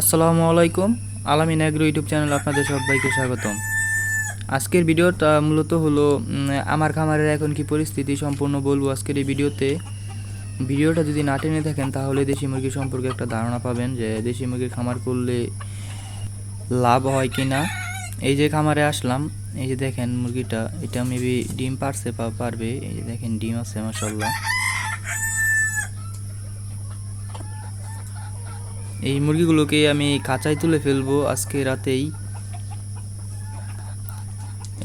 আসসালামু আলাইকুম। আলামিন অ্যাগ্রো ইউটিউব চ্যানেল আপনাদের সবাইকে স্বাগতম। আজকের ভিডিওটা মূলত হলো আমার খামারের এখন কি পরিস্থিতি সম্পূর্ণ বলব আজকের এই ভিডিওতে। ভিডিওটা যদি না টেনে থাকেন, তাহলে দেশি মুরগি সম্পর্কে একটা ধারণা পাবেন যে দেশি মুরগির খামার করলে লাভ হয় কি না এই যে খামারে আসলাম, এই যে দেখেন মুরগিটা, এটা মেবি ডিম পারছে পারবে, এই যে দেখেন ডিম আছে মাসাল্লাহ এই মুরগিগুলোকে আমি খাঁচায় তুলে ফেলব আজকে রাতেই।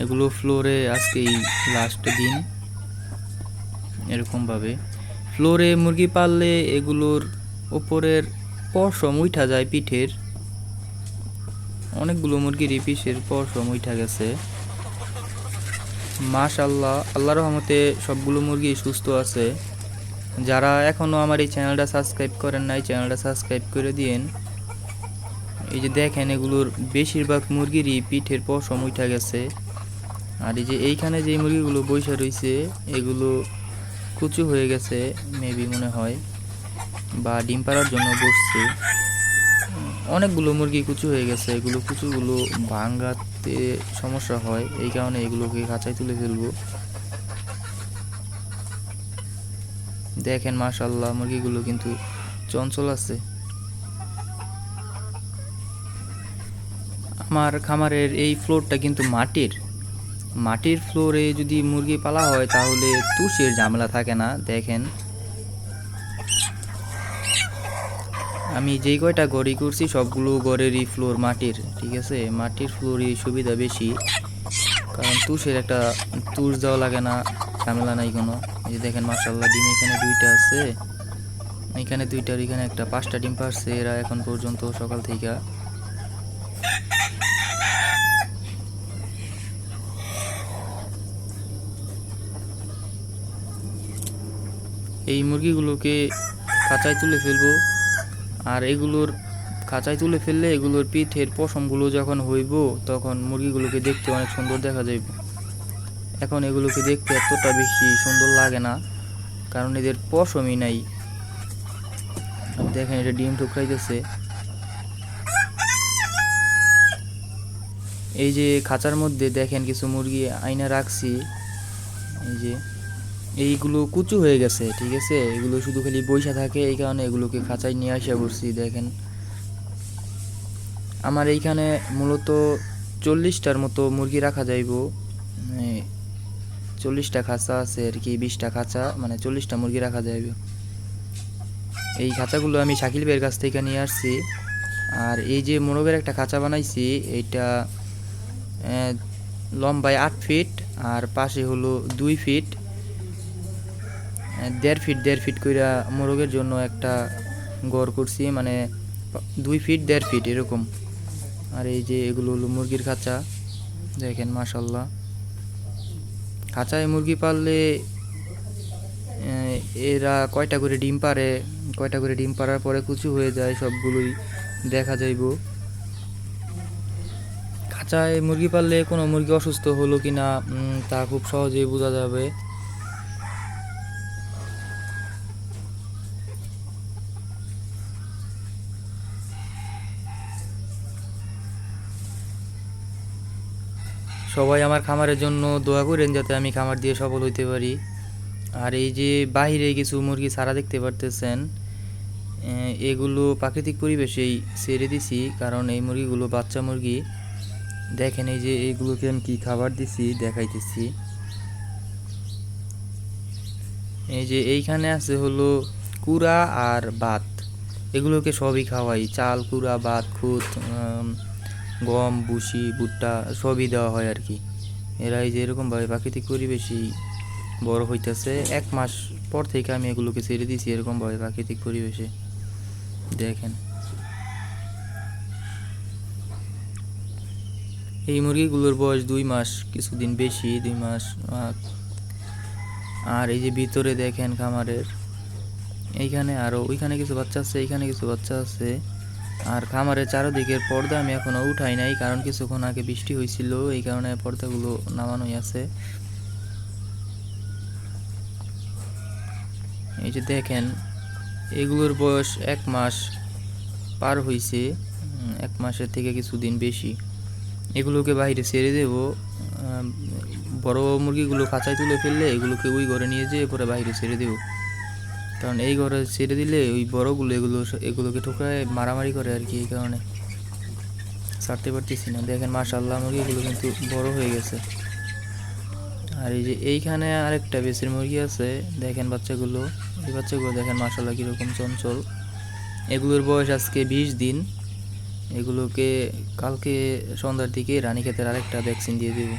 এগুলো ফ্লোরে আজকেই লাস্ট দিন, এরকমভাবে। ফ্লোরে মুরগি পাললে এগুলোর ওপরের পশম উঠা যায় পিঠের। অনেকগুলো মুরগিরই পিঠের পশম উঠা গেছে। মাশাল্লাহ আল্লাহ রহমতে সবগুলো মুরগি সুস্থ আছে। যারা এখনও আমার এই চ্যানেলটা সাবস্ক্রাইব করেন নাই, চ্যানেলটা সাবস্ক্রাইব করে দিন এই যে দেখেন, এগুলোর বেশিরভাগ মুরগিরই পিঠের পশম উঠা গেছে। আর এই যে এইখানে যে মুরগিগুলো বৈশা রয়েছে এগুলো কুচু হয়ে গেছে মেবি মনে হয়, বা ডিম পাড়ার জন্য বসছে। অনেকগুলো মুরগি কুচু হয়ে গেছে, এগুলো কুচুগুলো ভাঙাতে সমস্যা হয়, এই কারণে এগুলোকে কাঁচায় তুলে ফেলব। দেখেন মাশাল্লাহ মুরগিগুলো কিন্তু চঞ্চল আছে। আমার খামারের এই ফ্লোরটা কিন্তু মাটির। মাটির ফ্লোরে যদি মুরগি পালা হয়, তাহলে তুষের ঝামেলা থাকে না। দেখেন। আমি যেই কয়টা গড়ি করছি, সবগুলো গড়েরই ফ্লোর মাটির, ঠিক আছে? মাটির ফ্লোরই সুবিধা বেশি, কারণ তুষের একটা তুষ দেওয়া লাগে না, ঝামেলা নাই কোনো। এই যে দেখেন মার্শাল্লাহ ডিম এখানে দুইটা আছে। এখানে দুইটার, এখানে একটা পাঁচটা ডিম পারছে এরা এখন পর্যন্ত সকাল থেকে। এই মুরগিগুলোকে খাঁচায় তুলে ফেলব। আর এগুলোর খাঁচায় তুলে ফেললে এগুলোর পিঠের পশমগুলো যখন হইব, তখন মুরগিগুলোকে দেখতে অনেক সুন্দর দেখা যাবে এখন এগুলোকে দেখতে এতটা বেশি সুন্দর লাগে না, কারণ এদের পশমই নাই। দেখেন এটা ডিম ঠুকরাইতেছে এই যে খাঁচার মধ্যে দেখেন কিছু মুরগি আইনা রাখছি। এই যে এইগুলো কুচু হয়ে গেছে, ঠিক আছে? এগুলো শুধু খালি বৈশা থাকে, এই কারণে এগুলোকে খাঁচায় নিয়ে আসা করছি, দেখেন। আমার এইখানে মূলত চল্লিশটার মতো মুরগি রাখা যাইব। চল্লিশটা খাঁচা আছে আর কি, বিশটা খাঁচা মানে চল্লিশটা মুরগি রাখা যাইবে। এই খাঁচাগুলো আমি শাকিল ভাইয়ের কাছ থেকে নিয়ে আসছি। আর এই যে মোরগের একটা খাঁচা বানাইছি, এইটা লম্বায় আট ফিট আর পাশে হলো দুই ফিট। দেড় ফিট দেড় ফিট কইরা মোরগের জন্য একটা গড় করছি মানে দুই ফিট, দেড় ফিট এরকম। আর এই যে এগুলো হলো মুরগির খাঁচা, দেখেন, মাশাল্লাহ। খাঁচায় মুরগি পাললে এরা কয়টা করে ডিম পারে, কয়টা করে ডিম পারার পরে কুচু হয়ে যায় সবগুলোই, দেখা যাইব। খাঁচায় মুরগি পাললে কোনো মুরগি অসুস্থ হলো কি না তা খুব সহজেই বোঝা যাবে। সবাই আমার খামারের জন্য দোয়া করেন যাতে আমি খামার দিয়ে সফল হইতে পারি। আর এই যে বাহিরে কিছু মুরগি ছাড়া দেখতে পারতেছেন এগুলো প্রাকৃতিক পরিবেশেই ছেড়ে দিছি, কারণ এই মুরগিগুলো বাচ্চা মুরগি। দেখেন এই যে এইগুলোকে আমি কি খাবার দিছি, দেখাইতেছি। এই যে এইখানে আছে হলো কুড়া আর ভাত। এগুলোকে সবই খাওয়াই, চাল, কুড়া, ভাত, খুদ গম বুসি ভুট্টা সবই দেওয়া হয় আর কি। এরা এই যে এরকমভাবে প্রাকৃতিক পরিবেশেই বড় হইতেছে। এক মাস পর থেকে আমি এগুলোকে ছেড়ে দিয়েছি এরকমভাবে প্রাকৃতিক পরিবেশে। দেখেন। এই মুরগিগুলোর বয়স দুই মাস, কিছুদিন বেশি, দুই মাস আর এই যে ভিতরে দেখেন খামারের, এইখানে আরও, ওইখানে কিছু বাচ্চা আছে, এইখানে কিছু বাচ্চা আছে। আর খামারের চারদিকের পর্দা আমি এখনও উঠাই নাই, কারণ কিছুক্ষণ আগে বৃষ্টি হয়েছিল এই কারণে পর্দাগুলো নামানোই আছে। এই যে দেখেন, এগুলোর বয়স এক মাস পার হয়েছে এক মাসের থেকে কিছুদিন বেশি। এগুলোকে বাইরে ছেড়ে দেবো বড় মুরগিগুলো খাঁচায় তুলে ফেললে এগুলোকে ওই ঘরে নিয়ে যেয়ে পরে বাইরে ছেড়ে দেবো। কারণ এই ঘরে ছেড়ে দিলে ওই বড়গুলো এগুলো এগুলোকে ঠোকরায় মারামারি করে আর কি এই কারণে। ছাড়তে পারতেছি না। দেখেন মাশাল্লাহ মুরগিগুলো কিন্তু বড় হয়ে গেছে। আর এই যে এইখানে আরেকটা বেসের মুরগি আছে, দেখেন বাচ্চাগুলো। এই বাচ্চাগুলো দেখেন মাশাল্লাহ কীরকম চঞ্চল। এগুলোর বয়স আজকে বিশ দিন। এগুলোকে কালকে সন্ধ্যার দিকে রানীক্ষেতের আরেকটা ভ্যাকসিন দিয়ে দেব।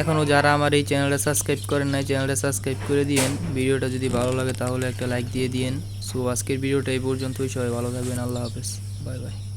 এখনও যারা আমার এই চ্যানেলটা সাবস্ক্রাইব করেন নাই, চ্যানেলটা সাবস্ক্রাইব করে দিয়েন। ভিডিওটা যদি ভালো লাগে তাহলে একটা লাইক দিয়ে দিয়েন। সো আজকের ভিডিওটা এই পর্যন্তই। সবাই ভালো থাকবেন। আল্লাহ হাফেজ। Bye bye.